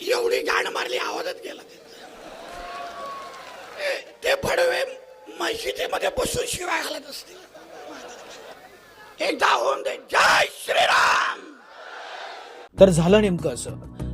एवढी गाण मारली आवाजात गेला. ते. पडवे मशिदीमध्ये बसून शिवाय घालत असतील. एकदा होऊन दे. जय श्रीराम! तर झालं नेमकं असं.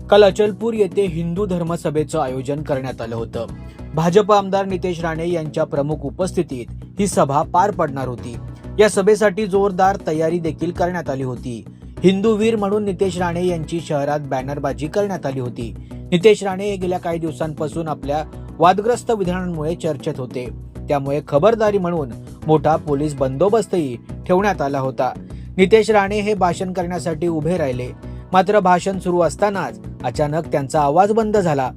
काल अचलपूर येथे हिंदू धर्मसभेचं आयोजन करण्यात आलं होतं. भाजप आमदार नितेश राणे यांच्या प्रमुख उपस्थितीत ही सभा पार पडणार होती. या सभेसाठी जोरदार तयारी देखील करण्यात आली होती. हिंदू वीर म्हणून नितेश राणे यांची शहरात बॅनरबाजी करण्यात आली होती. नितेश राणे हे गेल्या काही दिवसांपासून आपल्या वादग्रस्त विधानांमुळे चर्चेत होते. त्यामुळे खबरदारी म्हणून मोठा पोलीस बंदोबस्तही ठेवण्यात आला होता. नितेश राणे हे भाषण करण्यासाठी उभे राहिले. मात्र भाषण सुरू असतानाच अचानक त्यांचा आवाज बंद झाला.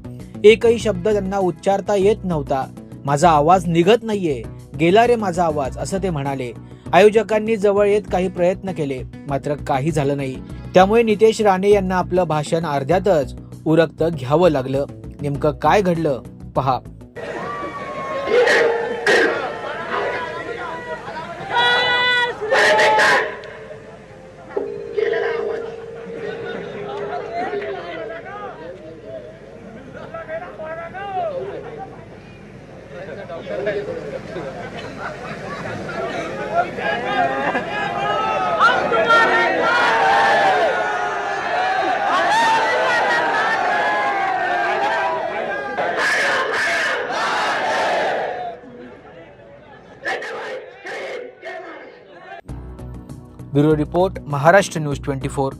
एकही शब्द त्यांना उच्चारता येत नव्हता. माझा आवाज निघत नाहीये. गेला रे माझा आवाज असं ते म्हणाले. आयोजकांनी जवळ येत काही प्रयत्न केले मात्र काही झालं नाही. त्यामुळे नितेश राणे यांना आपलं भाषण अर्ध्यातच उरक्त घ्यावं लागलं. नेमकं काय घडलं? पहा. Bureau Report Maharashtra News 24